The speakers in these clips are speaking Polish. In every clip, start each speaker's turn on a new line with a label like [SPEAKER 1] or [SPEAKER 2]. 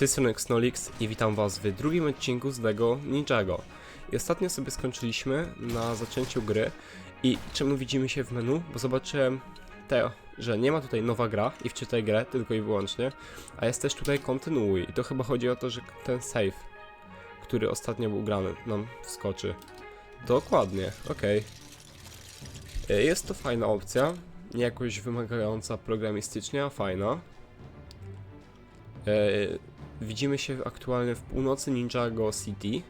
[SPEAKER 1] tej strony Xnolix i witam was w drugim odcinku z LEGO Ninjago. I ostatnio sobie skończyliśmy na zaczęciu gry i czemu widzimy się w menu? Bo zobaczyłem te, że nie ma tutaj nowa gra i wczytaj grę tylko i wyłącznie, a jest też tutaj kontynuuj i to chyba chodzi o to, że ten save, który ostatnio był grany nam wskoczy. Dokładnie, okej. E, Jest to fajna opcja, nie jakoś wymagająca programistycznie, a fajna. Widzimy się aktualnie w północy Ninjago City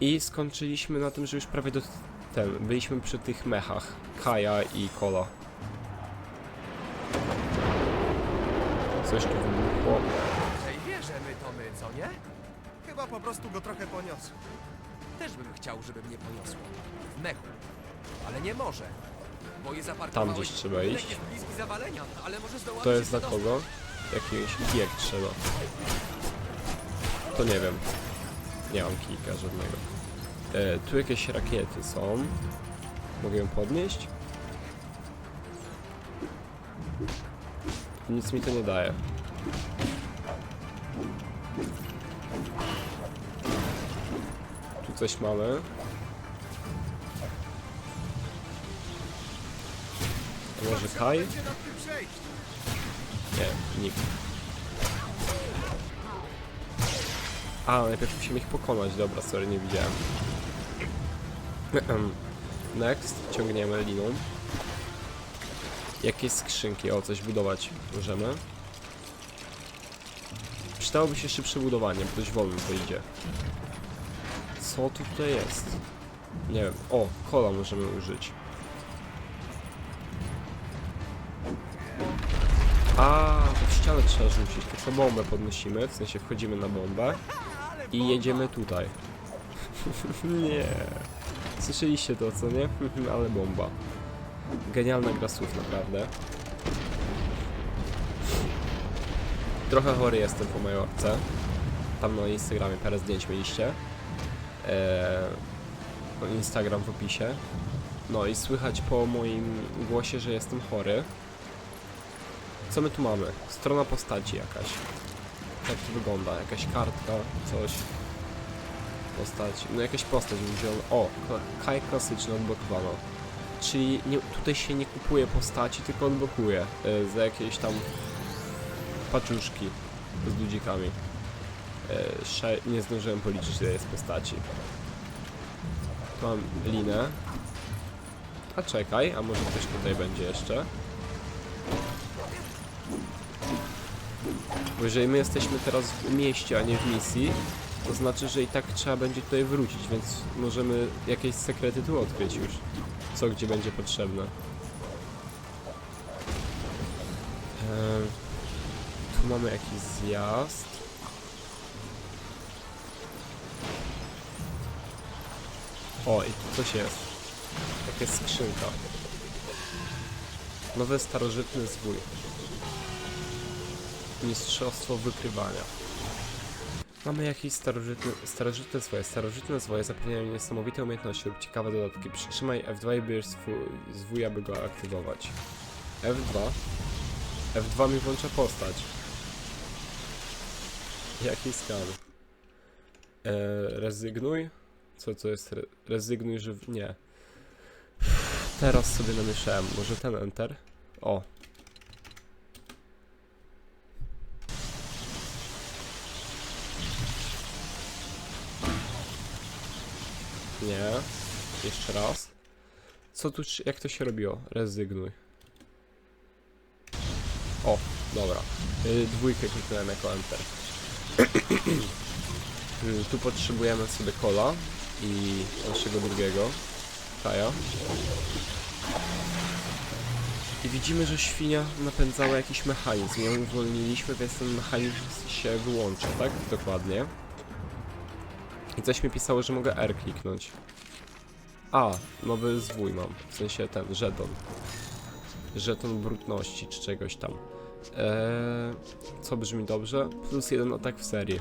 [SPEAKER 1] i skończyliśmy na tym, że już prawie do ten, byliśmy przy tych mechach Kaja i Kola. Coś tu wybuchło.
[SPEAKER 2] Ej, wierzymy to my, co nie?
[SPEAKER 3] Chyba po prostu go trochę poniosło.
[SPEAKER 2] Też bym chciał, żeby mnie poniosło. W mechu. Ale nie może. Bo je zaparkowałeś...
[SPEAKER 1] Tam gdzieś trzeba iść.
[SPEAKER 2] jest bliski zawalenia, ale może zdołamy
[SPEAKER 1] To
[SPEAKER 2] się
[SPEAKER 1] jest dla
[SPEAKER 2] przedostać.
[SPEAKER 1] kogo? Jakiś kijek trzeba. To nie wiem. Nie mam kijka żadnego. E, tu jakieś rakiety są. Mogę ją podnieść? Nic mi to nie daje. Tu coś mamy. Może Kaj? Nie, nikt. A, najpierw musimy ich pokonać, dobra, sorry, nie widziałem. Next, ciągniemy liną. Jakieś skrzynki, o, coś budować możemy. Przydałoby się szybsze budowanie, bo dość wolno to idzie. Co tu tutaj jest? Nie wiem, o, kola możemy użyć. A, ścianę trzeba rzucić, tylko bombę podnosimy, w sensie wchodzimy na bombę i jedziemy tutaj. nie. Słyszeliście to, co nie? Ale bomba. Genialna gra słów, naprawdę. Trochę chory jestem po Majorce. Tam na Instagramie parę zdjęć mieliście. Eee, no, Instagram w opisie. No i słychać po moim głosie, że jestem chory. Co my tu mamy? Strona postaci jakaś. Jak to wygląda? Jakaś kartka, coś. Postaci. No jakaś postać wziąłem. O, Kaj klasyczny odblokowano. Czyli nie, tutaj się nie kupuje postaci, tylko odblokuje y, za jakieś tam paczuszki z ludzikami. Y, nie zdążyłem policzyć ile jest postaci. Tu mam linę. A czekaj, a może ktoś tutaj będzie jeszcze? Bo jeżeli my jesteśmy teraz w mieście, a nie w misji, to znaczy, że i tak trzeba będzie tutaj wrócić, więc możemy jakieś sekrety tu odkryć już. Co gdzie będzie potrzebne. Eee, tu mamy jakiś zjazd. O, i tu coś jest. Jakaś skrzynka. Nowy starożytny zwój. Mistrzostwo wykrywania. Mamy jakieś starożytne, starożytne zwoje. Starożytne zwoje zapewniają niesamowite umiejętności lub ciekawe dodatki. Przytrzymaj F2 i bierz zwój, aby go aktywować. F2. F2 mi włącza postać. Jaki skan? E, rezygnuj? Co to jest? Re, rezygnuj, że... Nie. Teraz sobie namieszałem. Może ten enter? O, Nie. Jeszcze raz. Co tu, jak to się robiło? Rezygnuj. O, dobra. Y, dwójkę kliknąłem jako enter. Y, tu potrzebujemy sobie kola i naszego drugiego. Kaja. I widzimy, że świnia napędzała jakiś mechanizm. Ją uwolniliśmy, więc ten mechanizm się wyłącza, tak? Dokładnie. I coś mi pisało, że mogę R kliknąć. A, nowy zwój mam. W sensie ten, żeton. Żeton brutności czy czegoś tam. Eee, co brzmi dobrze? Plus jeden atak w serii.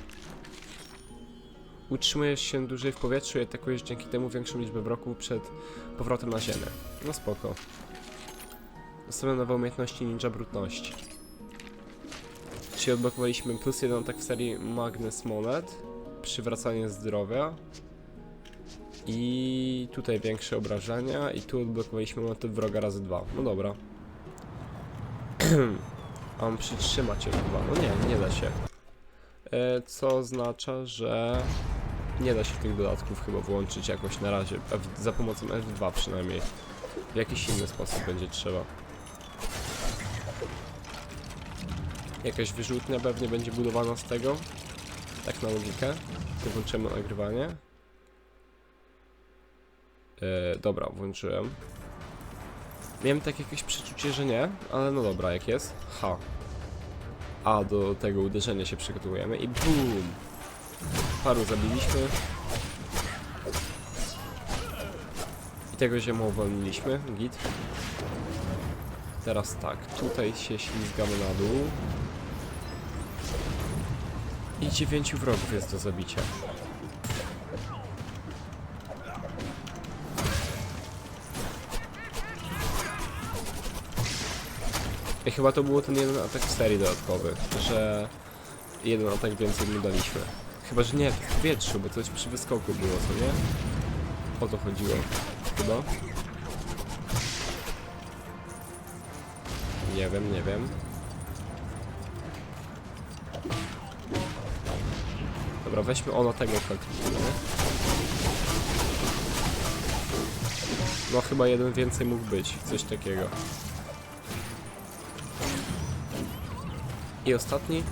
[SPEAKER 1] Utrzymujesz się dłużej w powietrzu i atakujesz dzięki temu większą liczbę bloków przed powrotem na ziemię. No spoko. Dostałem nowe umiejętności ninja brutności. Czy Czyli odblokowaliśmy plus jeden atak w serii Magnus Monet, przywracanie zdrowia i tutaj większe obrażenia i tu odblokowaliśmy motyw wroga razy dwa. No dobra. A Mam przytrzymać ją chyba. No nie, nie da się. E, co oznacza, że nie da się tych dodatków chyba włączyć jakoś na razie. Za pomocą F2 przynajmniej. W jakiś inny sposób będzie trzeba. Jakaś wyrzutnia pewnie będzie budowana z tego. Tak na logikę. Tu włączymy nagrywanie. E, dobra, włączyłem. Miałem tak jakieś przeczucie, że nie, ale no dobra, jak jest. Ha. A do tego uderzenia się przygotowujemy i BOOM! Paru zabiliśmy. I tego ziemu uwolniliśmy, git. Teraz tak, tutaj się ślizgamy na dół. I dziewięciu wrogów jest do zabicia. I chyba to było ten jeden atak w serii dodatkowy, że jeden atak więcej mu daliśmy. Chyba, że nie, w powietrzu, bo coś przy wyskoku było, co nie? O to chodziło. Chyba? Nie wiem, nie wiem. Dobra, weźmy ono tego faktycznie. No chyba jeden więcej mógł być, coś takiego. I ostatni.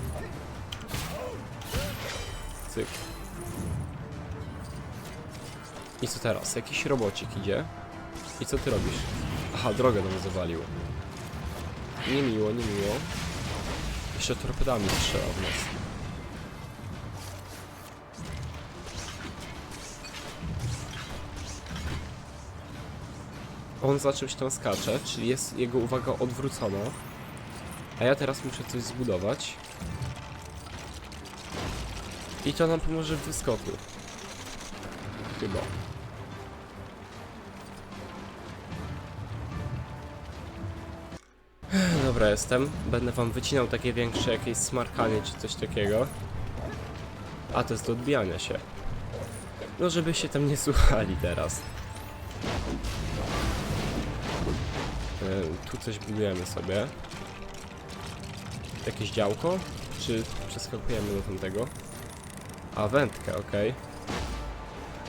[SPEAKER 1] Cyk. I co teraz? Jakiś robocik idzie. I co ty robisz? Aha, drogę nam zawalił. Niemiło, niemiło. Jeszcze torpedami strzela w nas. On za czymś tam skacze, czyli jest jego uwaga odwrócona. A ja teraz muszę coś zbudować. I to nam pomoże w wyskoku. Chyba. Dobra, jestem. Będę wam wycinał takie większe jakieś smarkanie czy coś takiego. A to jest do odbijania się. No, żeby się tam nie słuchali teraz. Tu coś budujemy sobie. Jakieś działko? Czy przeskakujemy do tamtego? A, wędkę, okej.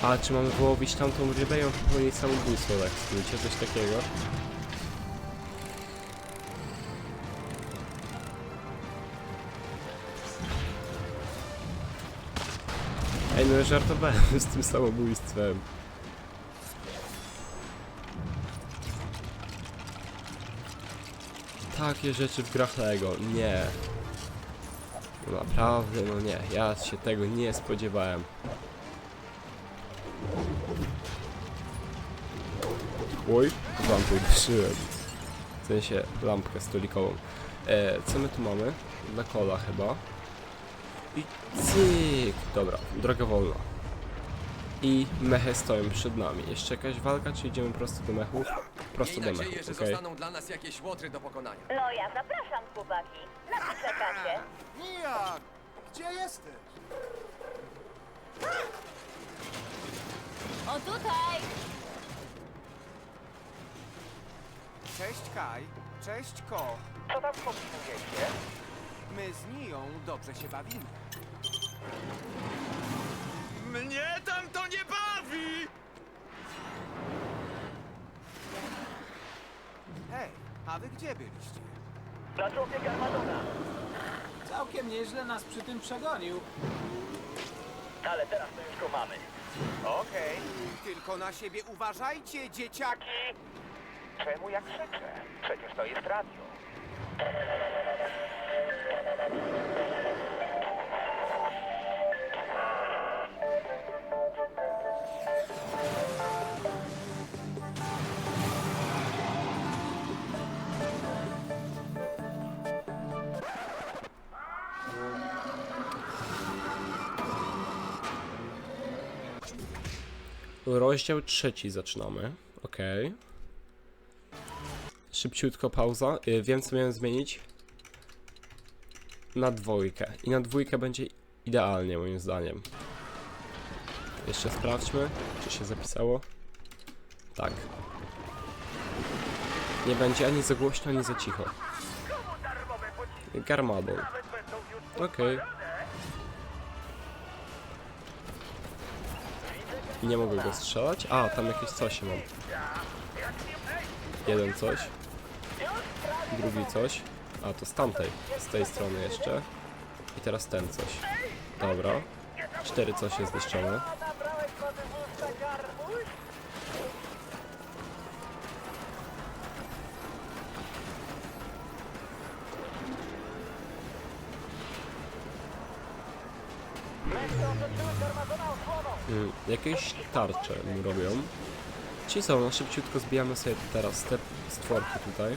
[SPEAKER 1] A, czy mamy wyłowić tamtą rybę ją popełnić samobójstwo, tak w skrócie, coś takiego? Ej, no żartowałem z tym samobójstwem. Takie rzeczy w grach Lego, nie. Naprawdę, no nie, ja się tego nie spodziewałem. Oj, lampę uderzyłem. W sensie lampkę stolikową. E, co my tu mamy? Dla kola chyba. I cyk! Dobra, droga wolna. I mechy stoją przed nami. Jeszcze jakaś walka, czy idziemy prosto do mechów? Prosto
[SPEAKER 2] Miej
[SPEAKER 1] do
[SPEAKER 2] nadzieję,
[SPEAKER 1] mechów,
[SPEAKER 2] że
[SPEAKER 1] okej.
[SPEAKER 2] zostaną dla nas jakieś łotry do pokonania.
[SPEAKER 4] No ja zapraszam, chłopaki. Na co czekacie?
[SPEAKER 3] Nijak! Gdzie jesteś?
[SPEAKER 4] O tutaj!
[SPEAKER 5] Cześć Kaj, cześć Ko.
[SPEAKER 3] Co tam kombinujecie?
[SPEAKER 5] My z Niją dobrze się bawimy. Gdzie byliście?
[SPEAKER 3] Na człowiek Armadona.
[SPEAKER 6] Całkiem nieźle nas przy tym przegonił.
[SPEAKER 3] Ale teraz to już go mamy. Okej.
[SPEAKER 5] Tylko na siebie uważajcie, dzieciaki!
[SPEAKER 3] Czemu ja krzyczę? Przecież to jest radio.
[SPEAKER 1] Rozdział trzeci zaczynamy. Okej. Szybciutko pauza. Y, Wiem co miałem zmienić. na dwójkę. I na dwójkę będzie idealnie moim zdaniem. Jeszcze sprawdźmy, czy się zapisało. Tak. Nie będzie ani za głośno, ani za cicho. Garmadol. Okej. Nie mogę go strzelać? A, tam jakieś coś mam. Jeden coś. Drugi coś. A, to z tamtej. Z tej strony jeszcze. I teraz ten coś. Dobra. Cztery coś jest zniszczone. Jakieś tarcze mu robią. Ci są, no szybciutko zbijamy sobie teraz te stworki tutaj.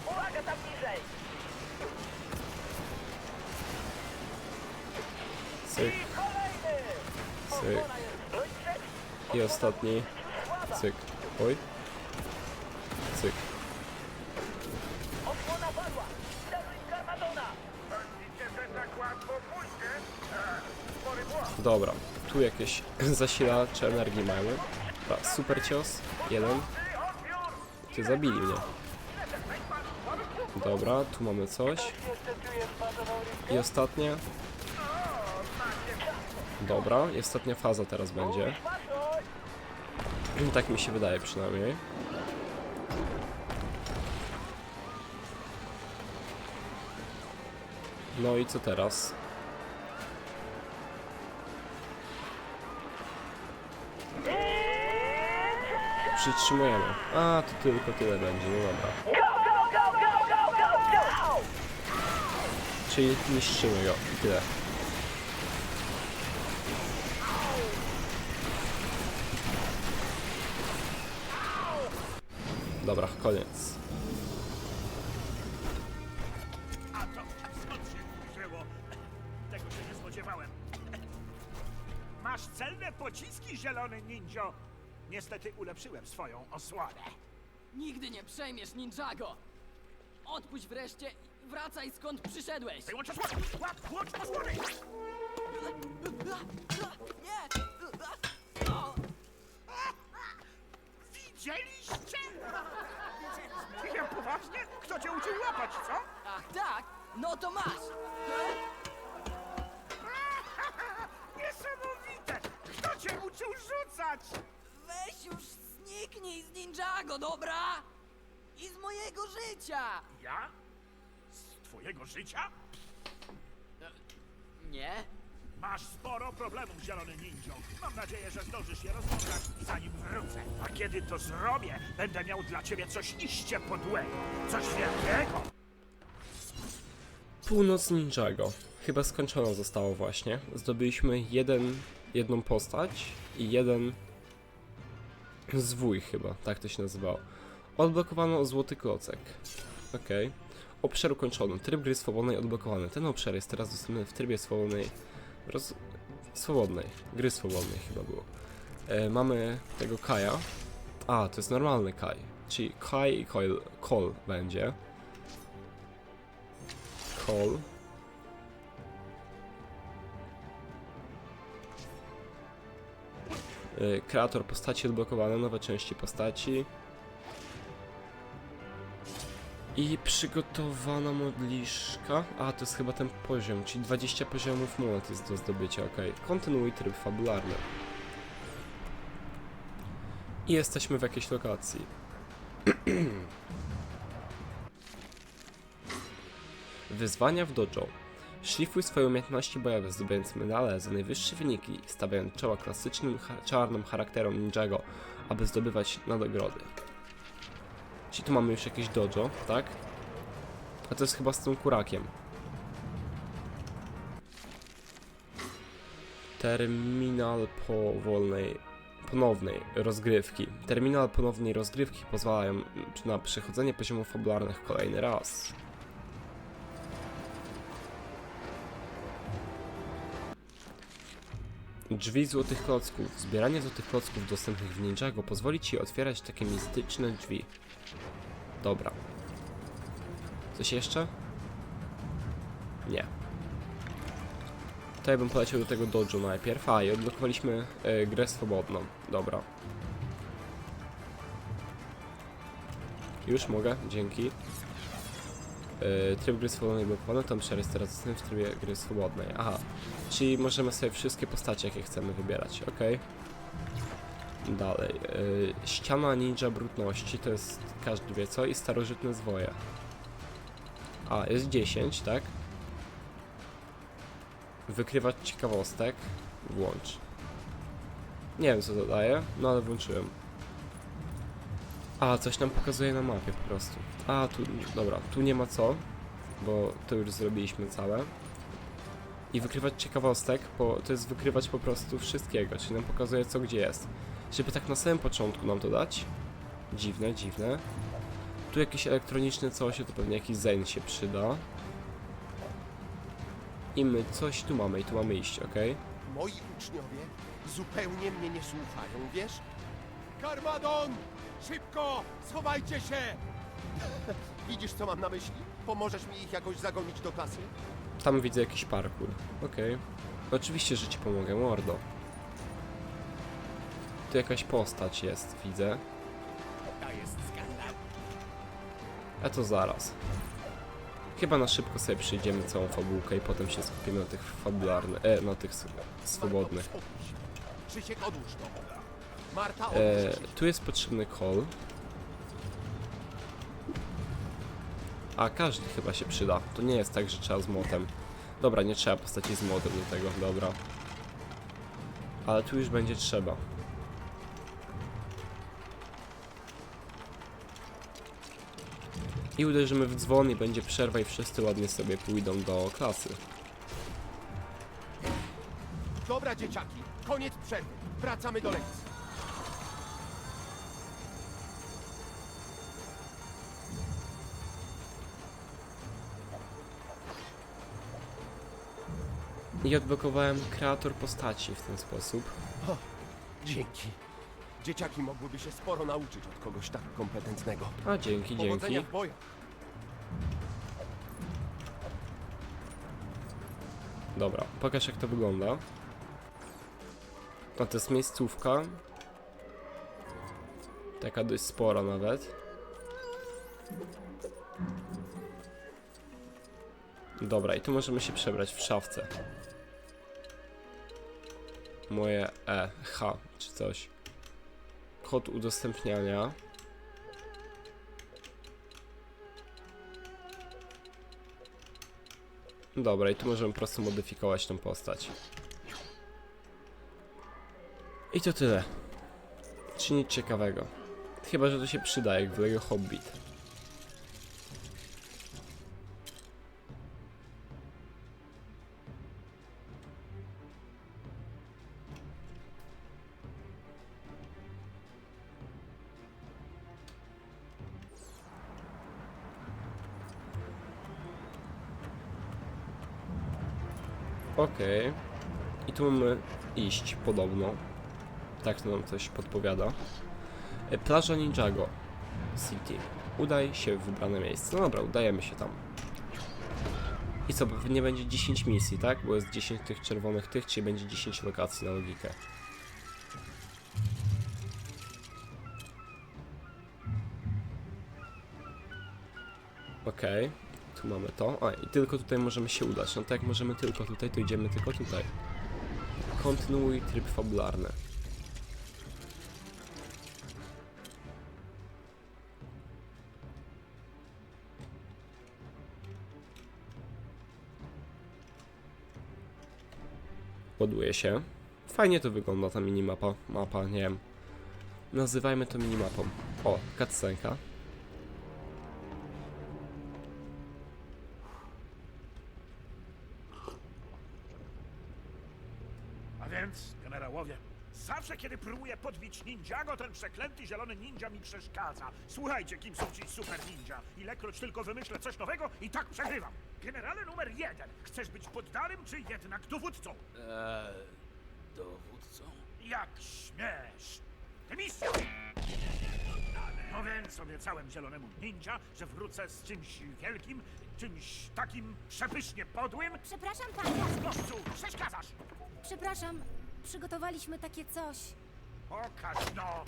[SPEAKER 1] Cyk, cyk. I ostatni. Cyk. Oj. Cyk. Dobra. Tu jakieś zasilacze energii mamy. Dobra, super cios. Jeden. Ty zabili mnie. Dobra, tu mamy coś. I ostatnie. Dobra, i ostatnia faza teraz będzie. Tak mi się wydaje przynajmniej. No i co teraz? Przytrzymujemy. A, to tylko tyle będzie, no dobra. Czyli niszczymy go i tyle. Dobra, koniec.
[SPEAKER 7] Niestety ulepszyłem swoją osłonę.
[SPEAKER 8] Nigdy nie przejmiesz Ninjago! Odpuść wreszcie i wracaj skąd przyszedłeś!
[SPEAKER 7] Wyłącz osłonę! Łap, łącz osłonę!
[SPEAKER 8] Nie!
[SPEAKER 7] Widzieliście? Ja poważnie? Kto cię uczył łapać, co?
[SPEAKER 8] Ach tak? No to masz!
[SPEAKER 7] Niesamowite! Kto cię uczył rzucać?
[SPEAKER 8] Weź już zniknij z Ninjago, dobra? I z mojego życia!
[SPEAKER 7] Ja? Z twojego życia?
[SPEAKER 8] Nie?
[SPEAKER 7] Masz sporo problemów, zielony ninjo. Mam nadzieję, że zdążysz je rozwiązać, zanim wrócę. A kiedy to zrobię, będę miał dla ciebie coś iście podłego. Coś wielkiego.
[SPEAKER 1] Północ Ninjago. Chyba skończone zostało właśnie. Zdobyliśmy jeden, jedną postać i jeden zwój chyba, tak to się nazywało. Odblokowano złoty klocek. Okej. Obszar ukończony. Tryb gry swobodnej odblokowany. Ten obszar jest teraz dostępny w trybie swobodnej. Roz... Swobodnej. Gry swobodnej chyba było. E, mamy tego Kaja. A, to jest normalny Kaj. Czyli Kai i Cole będzie. Call. Kreator postaci odblokowane, nowe części postaci. I przygotowana modliszka. A, to jest chyba ten poziom, czyli 20 poziomów monet jest do zdobycia, ok. Kontynuuj tryb fabularny. I jesteśmy w jakiejś lokacji. Wyzwania w dojo. Szlifuj swoje umiejętności bojowe, zdobywając medale za najwyższe wyniki, stawiając czoła klasycznym czarnym charakterom ninjago, aby zdobywać nagrody. Czyli tu mamy już jakieś dojo, tak? A to jest chyba z tym kurakiem. Terminal powolnej, ponownej rozgrywki. Terminal ponownej rozgrywki pozwalają na przechodzenie poziomów fabularnych kolejny raz. Drzwi złotych klocków. Zbieranie złotych klocków dostępnych w Ninjago pozwoli ci otwierać takie mistyczne drzwi. Dobra. Coś jeszcze? Nie. Tutaj bym poleciał do tego dojo najpierw. A, i odblokowaliśmy e, grę swobodną. Dobra. Już mogę, dzięki. E, tryb gry swobodnej przerys teraz jestem w trybie gry swobodnej. Aha, czyli możemy sobie wszystkie postacie, jakie chcemy wybierać, ok. Dalej. E, ściana ninja brudności, to jest każdy wie co, i starożytne zwoje. A, jest 10, tak? Wykrywać ciekawostek. Włącz. Nie wiem co to daje, no ale włączyłem. A, coś nam pokazuje na mapie po prostu. A, tu, dobra, tu nie ma co, bo to już zrobiliśmy całe. I wykrywać ciekawostek, bo to jest wykrywać po prostu wszystkiego, czyli nam pokazuje co gdzie jest. Żeby tak na samym początku nam to dać. Dziwne, dziwne. Tu jakieś elektroniczne coś, to pewnie jakiś zen się przyda. I my coś tu mamy i tu mamy iść, ok?
[SPEAKER 9] Moi uczniowie zupełnie mnie nie słuchają, wiesz? Karmadon! Szybko! Schowajcie się! Widzisz, co mam na myśli? Pomożesz mi ich jakoś zagonić do klasy?
[SPEAKER 1] Tam widzę jakiś parkour. Okej. Oczywiście, że ci pomogę, mordo. Tu jakaś postać jest, widzę.
[SPEAKER 9] To jest skandal.
[SPEAKER 1] A to zaraz. Chyba na szybko sobie przyjdziemy całą fabułkę i potem się skupimy na tych fabularnych, e, na tych s- swobodnych.
[SPEAKER 9] Marto, spokój się. Krzysiek, odłóż to. Marta,
[SPEAKER 1] E, tu jest potrzebny call. A każdy chyba się przyda. To nie jest tak, że trzeba z młotem. Dobra, nie trzeba postaci z młotem do tego, dobra. Ale tu już będzie trzeba. I uderzymy w dzwon i będzie przerwa i wszyscy ładnie sobie pójdą do klasy.
[SPEAKER 9] Dobra, dzieciaki, koniec przerwy. Wracamy do lekcji.
[SPEAKER 1] I odblokowałem kreator postaci w ten sposób.
[SPEAKER 9] Dzięki. Dzieciaki mogłyby się sporo nauczyć od kogoś tak kompetentnego.
[SPEAKER 1] A dzięki,
[SPEAKER 9] Powodzenia
[SPEAKER 1] dzięki.
[SPEAKER 9] w.
[SPEAKER 1] Dobra, pokaż jak to wygląda. No to jest miejscówka. Taka dość spora nawet. Dobra, i tu możemy się przebrać w szafce. Moje E, H, czy coś. Kod udostępniania. Dobra, i tu możemy po prostu modyfikować tą postać. I to tyle. Czy nic ciekawego. Chyba, że to się przyda, jak w Lego Hobbit. Tu iść podobno. Tak nam coś podpowiada. E, Plaża Ninjago City. Udaj się w wybrane miejsce. No dobra, udajemy się tam. I co, pewnie będzie 10 misji, tak? Bo jest 10 tych czerwonych tych, czyli będzie 10 lokacji na logikę. Okej, tu mamy to. A, i tylko tutaj możemy się udać. No to jak możemy tylko tutaj, to idziemy tylko tutaj. Kontynuuj tryb fabularny. Ładuje się. Fajnie to wygląda ta minimapa. Mapa, nie wiem. Nazywajmy to minimapą. O, cutscenka.
[SPEAKER 7] Kiedy próbuję podbić ninjago, ten przeklęty zielony ninja mi przeszkadza. Słuchajcie, kim są ci super ninja. Ilekroć tylko wymyślę coś nowego i tak przegrywam. Generale numer jeden, chcesz być poddanym czy jednak dowódcą?
[SPEAKER 10] Eee, dowódcą?
[SPEAKER 7] Jak śmiesz! Dymisja! No więc obiecałem zielonemu ninja, że wrócę z czymś wielkim, czymś takim przepysznie podłym.
[SPEAKER 10] Przepraszam, panie.
[SPEAKER 7] Gościu, przeszkadzasz!
[SPEAKER 10] Przepraszam, przygotowaliśmy takie coś.
[SPEAKER 7] Pokaż no!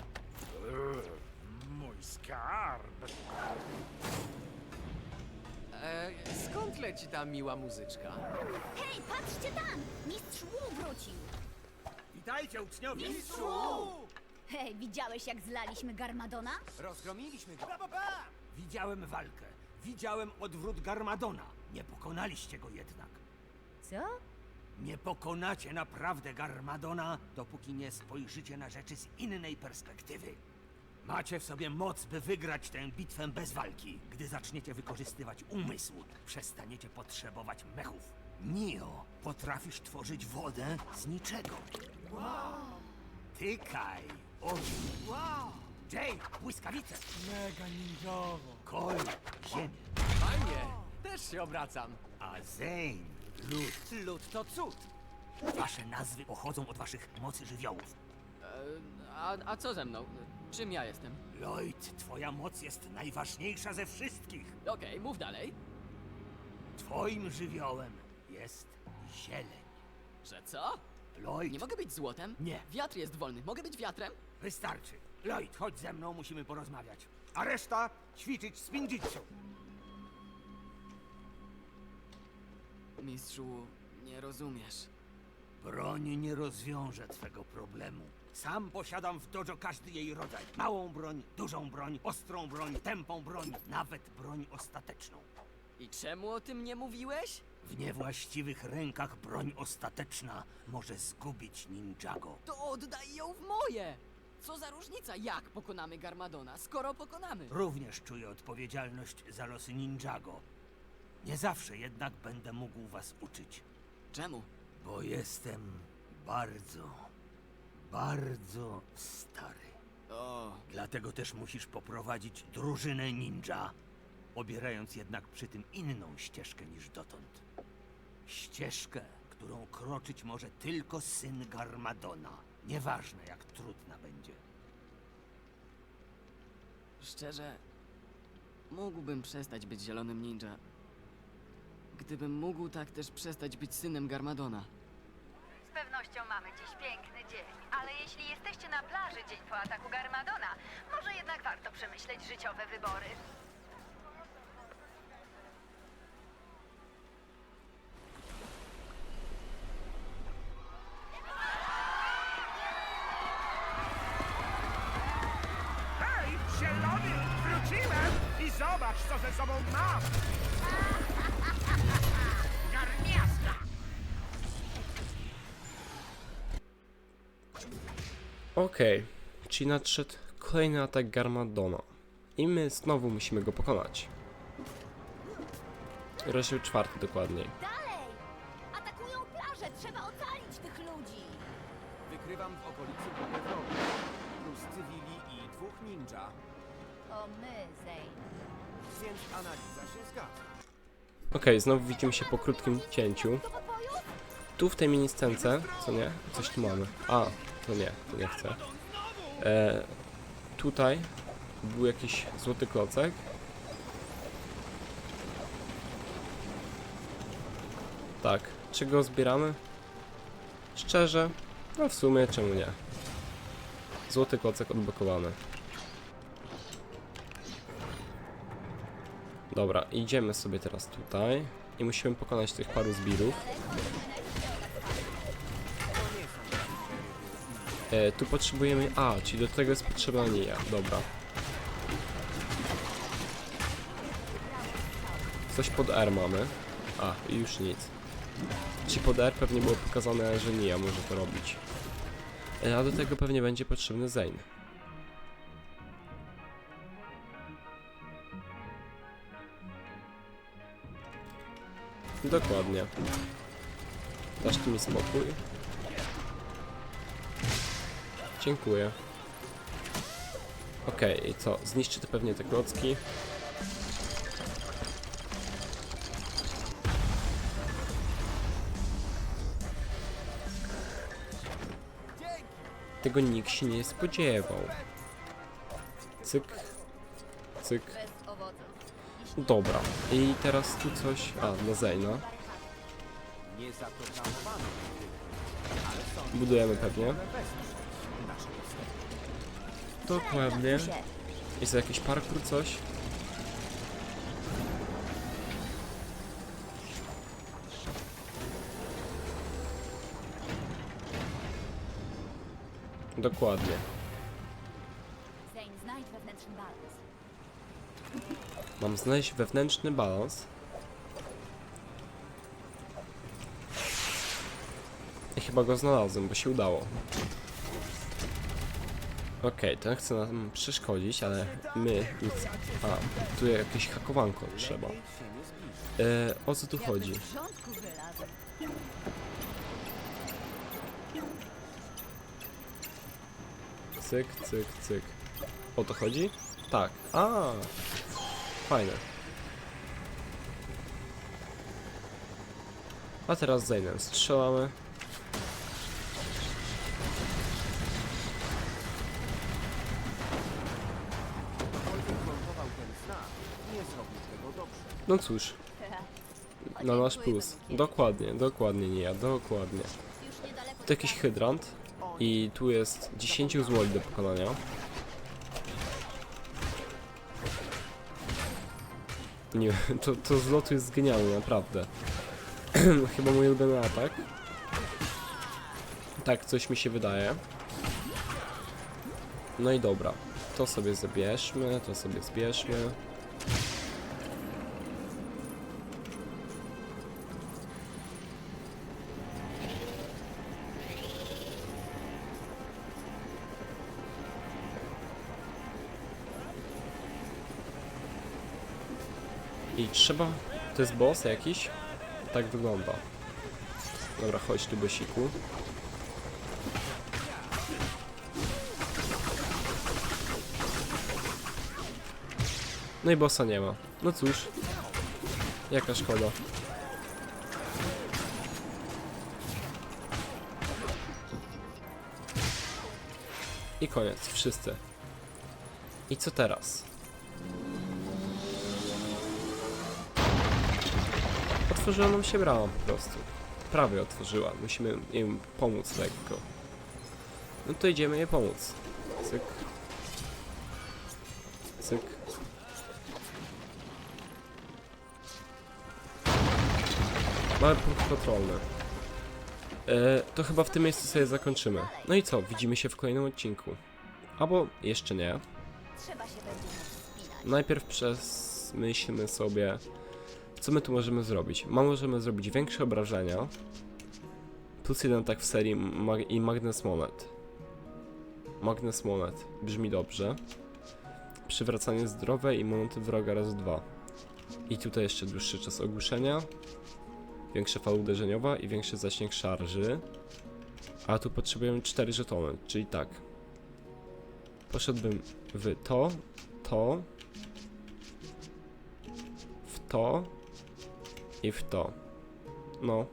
[SPEAKER 7] Mój skarb.
[SPEAKER 2] E, skąd leci ta miła muzyczka?
[SPEAKER 10] Hej, patrzcie tam! Mistrz Wu wrócił.
[SPEAKER 7] Witajcie, uczniowie!
[SPEAKER 10] Hej, widziałeś jak zlaliśmy Garmadona?
[SPEAKER 5] Rozgromiliśmy go.
[SPEAKER 6] Widziałem walkę. Widziałem odwrót Garmadona. Nie pokonaliście go jednak.
[SPEAKER 10] Co?
[SPEAKER 6] Nie pokonacie naprawdę Garmadona, dopóki nie spojrzycie na rzeczy z innej perspektywy. Macie w sobie moc, by wygrać tę bitwę bez walki. Gdy zaczniecie wykorzystywać umysł, przestaniecie potrzebować mechów. Nio, potrafisz tworzyć wodę z niczego. Tykaj, ogień. Jay, błyskawice. Mega ninjowo. Kol, ziemię.
[SPEAKER 2] Fajnie! Też się obracam.
[SPEAKER 6] A Zane, lód. Lód to cud. Wasze nazwy pochodzą od waszych mocy żywiołów.
[SPEAKER 8] E, a, a co ze mną? Czym ja jestem?
[SPEAKER 6] Lloyd, twoja moc jest najważniejsza ze wszystkich.
[SPEAKER 8] Okej, mów dalej.
[SPEAKER 6] Twoim żywiołem jest zieleń.
[SPEAKER 8] Że co?
[SPEAKER 6] Lloyd,
[SPEAKER 8] Nie mogę być złotem?
[SPEAKER 6] Nie.
[SPEAKER 8] Wiatr jest wolny. Mogę być wiatrem?
[SPEAKER 6] wystarczy. Lloyd, chodź ze mną, musimy porozmawiać. A reszta ćwiczyć spinjitsu.
[SPEAKER 8] Mistrzu, nie rozumiesz.
[SPEAKER 6] Broń nie rozwiąże twego problemu. Sam posiadam w dojo każdy jej rodzaj. Małą broń, dużą broń, ostrą broń, tępą broń, nawet broń ostateczną.
[SPEAKER 8] I czemu o tym nie mówiłeś?
[SPEAKER 6] W niewłaściwych rękach broń ostateczna może zgubić ninjago.
[SPEAKER 8] To oddaj ją w moje! Co za różnica, jak pokonamy Garmadona, skoro pokonamy?
[SPEAKER 6] Również czuję odpowiedzialność za losy ninjago. Nie zawsze jednak będę mógł was uczyć,
[SPEAKER 8] Czemu?
[SPEAKER 6] bo jestem bardzo, bardzo stary.
[SPEAKER 8] O,
[SPEAKER 6] Dlatego też musisz poprowadzić drużynę ninja, obierając jednak przy tym inną ścieżkę niż dotąd. Ścieżkę, którą kroczyć może tylko syn Garmadona. Nieważne jak trudna będzie.
[SPEAKER 8] szczerze, mógłbym przestać być zielonym ninja. Gdybym mógł tak też przestać być synem Garmadona.
[SPEAKER 4] Z pewnością mamy dziś piękny dzień, ale jeśli jesteście na plaży dzień po ataku Garmadona, może jednak warto przemyśleć życiowe wybory.
[SPEAKER 7] Hej, zielony! Wróciłem! I zobacz, co ze sobą mam!
[SPEAKER 1] Okej, czyli nadszedł kolejny atak Garmadona. I my znowu musimy go pokonać. Rozdział czwarty dokładniej.
[SPEAKER 10] Dalej! Atakują plażę! Trzeba ocalić tych ludzi!
[SPEAKER 5] Wykrywam w okolicy grupę wrogów. Plus cywili i dwóch ninja,
[SPEAKER 10] To my, Zane.
[SPEAKER 5] więc analiza się zgadza.
[SPEAKER 1] Okej, znowu widzimy się po krótkim cięciu. Tu w tej mini-scence, co nie? Coś tu mamy. A, to nie, to nie chcę. E, tutaj był jakiś złoty klocek. Tak, czy go zbieramy? Szczerze, no w sumie czemu nie? Złoty klocek odblokowany. Dobra, idziemy sobie teraz tutaj i musimy pokonać tych paru zbirów. E, tu potrzebujemy. A, czyli do tego jest potrzebna nia. Dobra. Coś pod R mamy. A, i już nic. Czyli pod R pewnie było pokazane, że Nia może to robić. E, a do tego pewnie będzie potrzebny Zane. Dokładnie. Dasz mi spokój. Dziękuję. Okej, i co? Zniszczy to pewnie te klocki. Tego nikt się nie spodziewał. Cyk. cyk. Dobra. I teraz tu coś... A, na
[SPEAKER 5] są
[SPEAKER 1] Budujemy pewnie. Dokładnie. Jest jakiś parkour, coś? Dokładnie. Mam znaleźć wewnętrzny balans. I chyba go znalazłem, bo się udało. Okej, ten chce nam przeszkodzić, ale my nic... A, tu jakieś hakowanko trzeba. E, o co tu chodzi? Cyk, cyk, cyk. O to chodzi? Tak. A, fajne. A teraz Zaynem strzelamy. No cóż, na nasz plus. Dokładnie, dokładnie nie ja, dokładnie. To jakiś hydrant i tu jest 10 złoli do pokonania. Nie to, to z lotu jest genialne, naprawdę. Chyba mój ulubiony atak. Tak, coś mi się wydaje. No i dobra. To sobie zabierzmy, to sobie zbierzmy. Trzeba... To jest boss jakiś? Tak wygląda. Dobra, chodź tu bosiku. No i bossa nie ma. No cóż. Jaka szkoda. I koniec, wszyscy. I co teraz? Otworzyła nam się brama po prostu. Prawie otworzyła. Musimy im pomóc lekko. No to idziemy jej pomóc. Cyk. Cyk. Mamy punkt kontrolny. E, to chyba w tym miejscu sobie zakończymy. No i co? Widzimy się w kolejnym odcinku. Albo jeszcze nie. Najpierw przemyślmy sobie, co my tu możemy zrobić. Ma możemy zrobić większe obrażenia. Plus jeden tak w serii mag i Magnes Monet. Magnes Monet brzmi dobrze. Przywracanie zdrowe i monety wroga razy dwa. I tutaj jeszcze dłuższy czas ogłuszenia. Większa fala uderzeniowa i większy zasięg szarży. A tu potrzebujemy 4 żetony, czyli tak. Poszedłbym w to, to, w to i w to. No.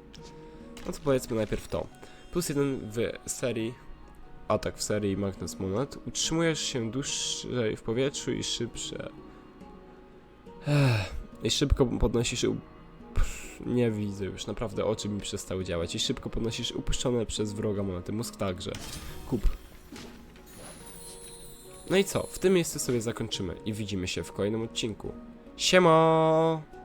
[SPEAKER 1] No to powiedzmy najpierw to. Plus jeden w serii, atak w serii Magnus Monet. Utrzymujesz się dłużej w powietrzu i szybsze. Ech, I szybko podnosisz. Nie widzę już, naprawdę oczy mi przestały działać. I szybko podnosisz upuszczone przez wroga monety. Mózg także. Kup. No i co? W tym miejscu sobie zakończymy i widzimy się w kolejnym odcinku. Siema!